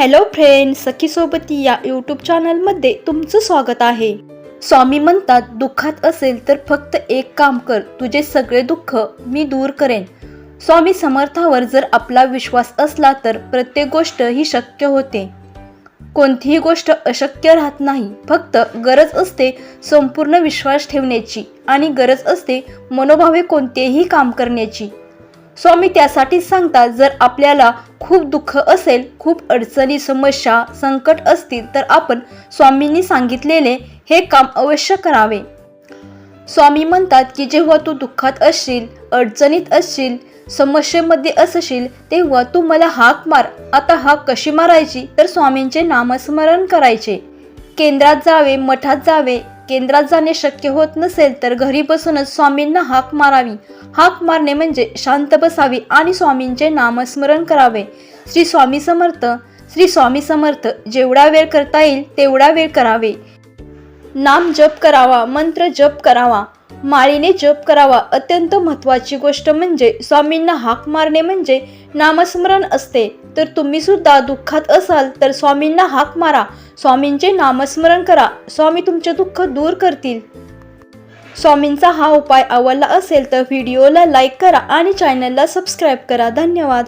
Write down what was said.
Hello friend सखीसोबती या YouTube चॅनलमध्ये तुमचं स्वागत आहे. स्वामी म्हणतात दुःखात असेल तर फक्त एक काम कर तुझे सगळे दुःख मी दूर करेन. स्वामी समर्थावर जर आपला विश्वास असला तर प्रत्येक गोष्ट ही शक्य होते. कोणतीही गोष्ट अशक्य राहत नाही फक्त गरज असते संपूर्ण विश्वास ठेवण्याची आणि गरज असते मनोभावे कोणतेही काम करण्याची. स्वामी त्यासाठीच सांगतात जर आपल्याला खूप दुःख असेल खूप अडचणी समस्या संकट असतील तर आपण स्वामींनी सांगितलेले हे काम अवश्य करावे. स्वामी म्हणतात की जेव्हा तू दुःखात असशील अडचणीत असशील समस्येमध्ये असशील तेव्हा तू मला हाक मार. आता हाक कशी मारायची? तर स्वामींचे नामस्मरण करायचे. केंद्रात जावे मठात जावे केंद्रात जाणे शक्य होत नसेल तर घरी बसूनच स्वामींना हाक मारावी. हाक मारणे म्हणजे शांत बसावी आणि स्वामींचे नामस्मरण करावे. श्री स्वामी समर्थ श्री स्वामी समर्थ जेवढा वेळ करता येईल तेवढा वेळ करावे. नाम जप करावा मंत्र जप करावा. माळीने जप करावा. अत्यंत महत्त्वाची गोष्ट म्हणजे स्वामींना हाक मारणे म्हणजे नामस्मरण असते. तर तुम्ही सुद्धा दुःखात असाल तर स्वामींना हाक मारा. स्वामींचे नामस्मरण करा. स्वामी तुमचे दुःख दूर करतील. स्वामींचा हा उपाय आवडला असेल तर व्हिडिओला लाईक करा आणि चॅनलला सबस्क्राईब करा. धन्यवाद.